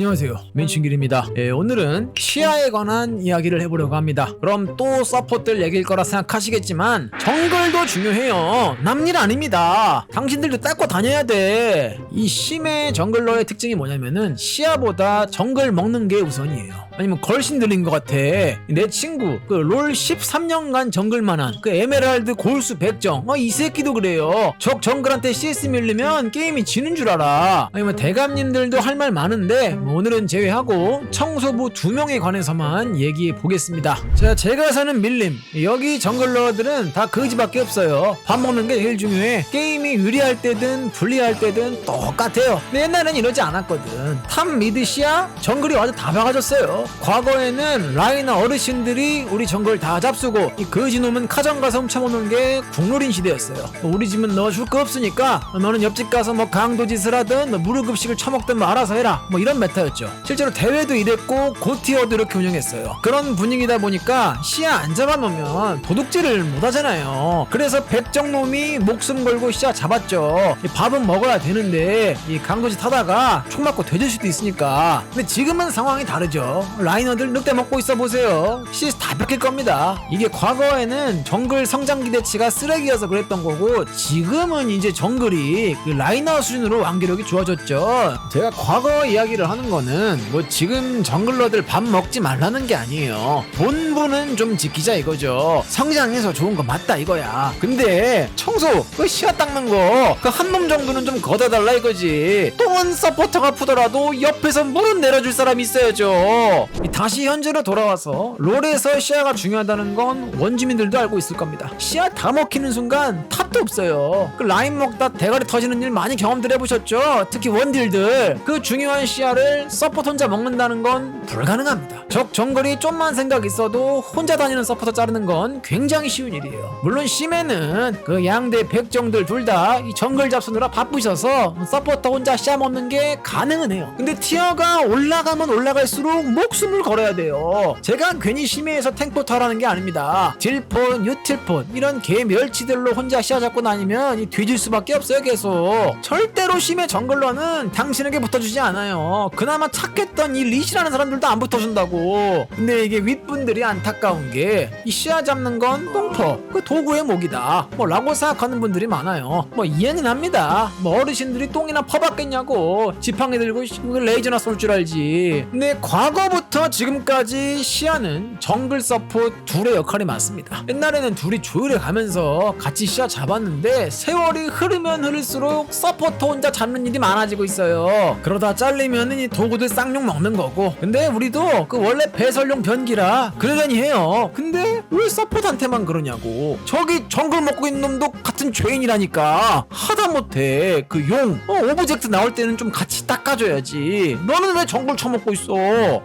안녕하세요. 민춘길입니다. 예, 오늘은 시야에 관한 이야기를 해보려고 합니다. 그럼 또 서포트를 얘기일 거라 생각하시겠지만 정글도 중요해요. 남일 아닙니다. 당신들도 닦고 다녀야 돼이 심해 정글러의 특징이 뭐냐면은 시야보다 정글 먹는 게 우선이에요 아니면 걸신 들린 것 같아. 내 친구 그 롤 13년간 정글만한 그 에메랄드 골수 100정. 어, 이 새끼도 그래요. 적 정글한테 CS 밀리면 게임이 지는 줄 알아. 아니면 대감님들도 할 말 많은데 뭐 오늘은 제외하고 청소부 두 명에 관해서만 얘기해 보겠습니다. 자 제가 사는 밀림. 여기 정글러들은 다 거지밖에 없어요. 밥 먹는 게 제일 중요해. 게임이 유리할 때든 불리할 때든 똑같아요. 옛날엔 이러지 않았거든. 탑 미드 시야 정글이 와서 다 박아줬어요 과거에는 라이나 어르신들이 우리 정글 다 잡수고 이 거지놈은 카정 가서 훔쳐먹는 게 국룰인 시대였어요. 뭐 우리 집은 넣어줄 거 없으니까 너는 옆집 가서 뭐 강도짓을 하든 뭐 무료급식을 처먹든 뭐 알아서 해라. 뭐 이런 메타였죠. 실제로 대회도 이랬고 고티어도 이렇게 운영했어요. 그런 분위기다 보니까 시야 안 잡아놓으면 도둑질을 못 하잖아요. 그래서 백정놈이 목숨 걸고 시야 잡았죠. 이 밥은 먹어야 되는데 이 강도짓 하다가 총 맞고 되질 수도 있으니까. 근데 지금은 상황이 다르죠 라이너들 늑대 먹고 있어 보세요. CS 다 뺏길 겁니다. 이게 과거에는 정글 성장 기대치가 쓰레기여서 그랬던 거고 지금은 이제 정글이 그 라이너 수준으로 완결력이 좋아졌죠. 제가 과거 이야기를 하는 거는 뭐 지금 정글러들 밥 먹지 말라는 게 아니에요. 본부는 좀 지키자 이거죠. 성장해서 좋은 거 맞다 이거야. 근데 청소 그 시야 닦는 거 그 한 놈 정도는 좀 걷어달라 이거지. 똥은 서포터가 푸더라도 옆에서 물은 내려줄 사람이 있어야죠 이 다시 현재로 돌아와서 롤에서 시야가 중요하다는 건 원주민들도 알고 있을 겁니다. 시야 다 먹히는 순간 탑도 없어요. 그 라인 먹다 대가리 터지는 일 많이 경험들 해보셨죠? 특히 원딜들. 그 중요한 시야를 서포트 혼자 먹는다는 건 불가능합니다. 적 정글이 좀만 생각 있어도 혼자 다니는 서포터 자르는 건 굉장히 쉬운 일이에요. 물론 심해는 그 양대 백정들 둘 다 이 정글 잡수느라 바쁘셔서 서포터 혼자 시야 먹는 게 가능은 해요. 근데 티어가 올라가면 올라갈수록 목숨을 걸어야 돼요. 제가 괜히 심해에서 탱포터 하라는 게 아닙니다. 딜폰, 유틸폰 이런 개 멸치들로 혼자 시야 잡고 다니면 이 뒤질 수밖에 없어요 계속. 절대로 심해 정글러는 당신에게 붙어주지 않아요. 그나마 착했던 이 리시라는 사람들도 안 붙어준다고. 근데 이게 윗분들이 안타까운 게 이 시야 잡는 건 똥퍼 그 도구의 목이다. 뭐 라고 생각하는 분들이 많아요. 뭐 이해는 합니다. 뭐 어르신들이 똥이나 퍼봤겠냐고 지팡이 들고 레이저나 쏠 줄 알지. 근데 과거 부터 지금까지 시야는 정글 서포 둘의 역할이 많습니다. 옛날에는 둘이 조율해 가면서 같이 시야 잡았는데 세월이 흐르면 흐를수록 서포터 혼자 잡는 일이 많아지고 있어요. 그러다 잘리면은 이 도구들 쌍욕 먹는 거고. 근데 우리도 그 원래 배설용 변기라 그러려니 해요. 근데 왜 서포트한테만 그러냐고. 저기 정글 먹고 있는 놈도 같은 죄인이라니까. 하다못해. 그 용. 어, 오브젝트 나올 때는 좀 같이 닦아줘야지. 너는 왜 정글 처먹고 있어?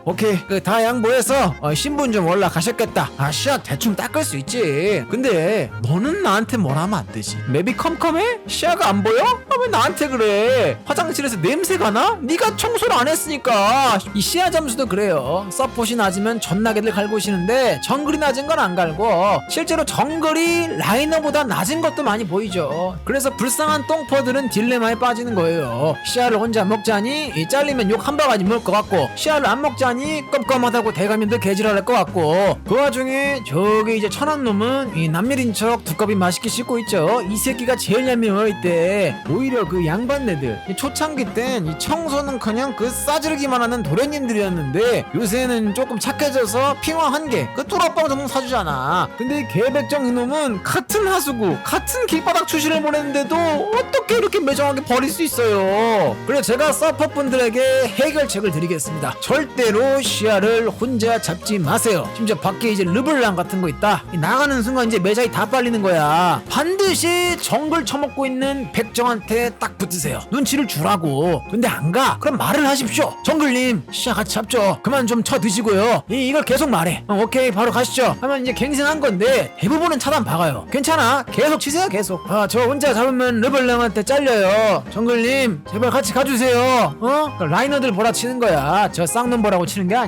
오케이 그 다 양보해서 어, 신분 좀 올라가셨겠다. 아 시야 대충 닦을 수 있지. 근데 너는 나한테 뭘 하면 안 되지? 맵이 컴컴해? 시야가 안 보여? 아, 왜 나한테 그래? 화장실에서 냄새가 나? 네가 청소를 안 했으니까. 이 시야 점수도 그래요. 서폿이 낮으면 전나게들 갈고시는데 정글이 낮은 건 안 갈고 실제로 정글이 라이너보다 낮은 것도 많이 보이죠. 그래서 불쌍한 똥퍼들은 딜레마에 빠지는 거예요. 시야를 혼자 먹자니 이 잘리면 욕 한 바가지 먹을 것 같고 시야를 안 먹자니 껌껌하다고 대가면도 개지랄할 것 같고 그 와중에 저기 이제 천한 놈은 이 남미린 척 두꺼비 맛있게 씻고 있죠. 이 새끼가 제일 얄미워 이때. 오히려 그 양반네들. 이 초창기 땐 이 청소는 그냥 그 싸지르기만 하는 도련님들이었는데 요새는 조금 착해져서 핑화 한개그 뚜러빵 정도 사주잖아. 근데 이 개백정 이놈은 같은 하수구 같은 길바닥 추시를 보냈는데도 어떻게 이렇게 매정하게 버릴 수 있어요? 그래서 제가 서퍼분들에게 해결책을 드리겠습니다. 절대로 시야를 혼자 잡지 마세요. 심지어 밖에 이제 르블랑 같은 거 있다. 이 나가는 순간 이제 매장이 다 빨리는 거야. 반드시 정글 처먹고 있는 백정한테 딱 붙으세요. 눈치를 주라고. 근데 안 가. 그럼 말을 하십시오. 정글님 시야 같이 잡죠. 그만 좀 쳐 드시고요. 이, 이걸 계속 말해. 어, 오케이 바로 가시죠. 하면 이제 갱생한 건데 대부분은 차단 박아요. 괜찮아? 계속 치세요 계속. 아 저 혼자 잡으면 르블랑한테 잘려요. 정글님 제발 같이 가주세요. 어? 라이너들 보라 치는 거야. 저 쌍놈 보라고 치는 게 아니야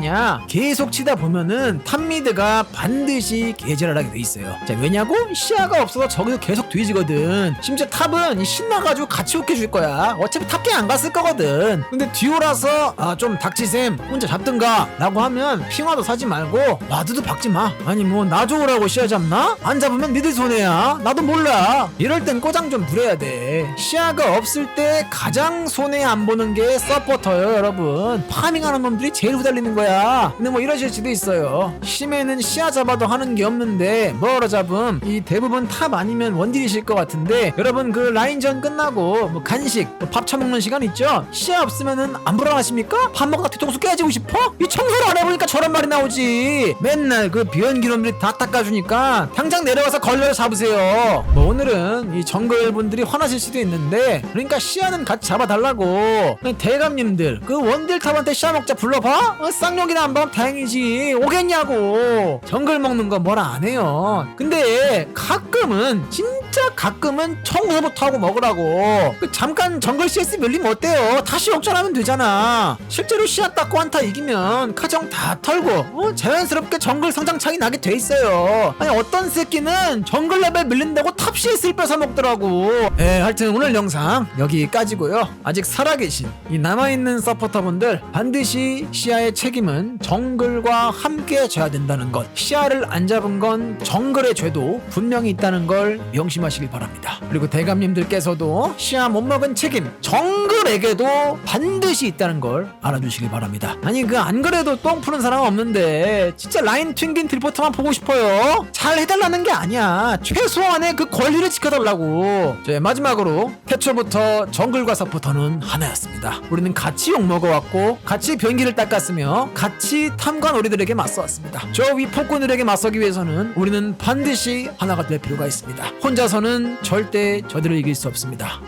계속 치다 보면은 탑미드가 반드시 개지랄하게 돼 있어요. 자 왜냐고? 시야가 없어서 저기서 계속 뒤지거든. 심지어 탑은 이 신나가지고 같이 웃겨줄 거야. 어차피 탑갱 안 갔을 거거든. 근데 듀오라서 아, 좀 닥치셈. 혼자 잡든가. 라고 하면 핑화도 사지 말고 와드도 박지 마. 아니 뭐 나 좋으라고 시야 잡나? 안 잡으면 니들 손해야. 나도 몰라. 이럴 땐 꼬장 좀 부려야 돼. 시야가 없을 때 가장 손해 안 보는 게 서포터예요 여러분. 파밍하는 놈들이 제일 후달리는 거야 근데 뭐 이러실 수도 있어요. 심해는 시야 잡아도 하는 게 없는데 뭐로 잡음? 이 대부분 탑 아니면 원딜이실 것 같은데 여러분 그 라인전 끝나고 뭐 간식 뭐 밥 처먹는 시간 있죠? 시야 없으면은 안 불안하십니까? 밥 먹다 뒤통수 깨지고 싶어? 이 청소를 안 해보니까 저런 말이 나오지. 맨날 그 비현기 놈들이 다 닦아주니까 당장 내려가서 걸려서 잡으세요. 뭐 오늘은 이 정글 분들이 화나실 수도 있는데 그러니까 시야는 같이 잡아달라고. 대감님들 그 원딜 탑한테 시야 먹자 불러봐? 어, 쌍 욕이나 한번 다행이지. 오겠냐고. 정글 먹는 거 뭐라 안 해요. 근데 가끔은 진짜 가끔은 청소부터 하고 먹으라고. 그 잠깐 정글 CS 밀리면 어때요? 다시 역전하면 되잖아. 실제로 시야 닦고 한타 이기면 카정 다 털고 어, 자연스럽게 정글 성장창이 나게 돼 있어요. 아니 어떤 새끼는 정글 레벨 밀린다고 탑 CS를 뺏어 먹더라고. 예 하여튼 오늘 영상 여기까지고요. 아직 살아계신 이 남아있는 서포터분들 반드시 시야의 책임은 정글과 함께 져야 된다는 것. 시야를 안 잡은 건 정글의 죄도 분명히 있다는 걸 명심 하시길 바랍니다. 그리고 대감님들께서도 시야 못 먹은 책임 정글에게도 반드시 있다는 걸 알아주시길 바랍니다. 아니 그 안 그래도 똥 푸는 사람 없는데 진짜 라인 튕긴 딜포터만 보고 싶어요. 잘 해달라는 게 아니야. 최소한의 그 권리를 지켜달라고. 자 마지막으로 태초부터 정글과 서포터는 하나였습니다. 우리는 같이 욕 먹어왔고 같이 변기를 닦았으며 같이 탐관 우리들에게 맞서왔습니다. 저 위 폭군들에게 맞서기 위해서는 우리는 반드시 하나가 될 필요가 있습니다 혼자서는 절대 저들을 이길 수 없습니다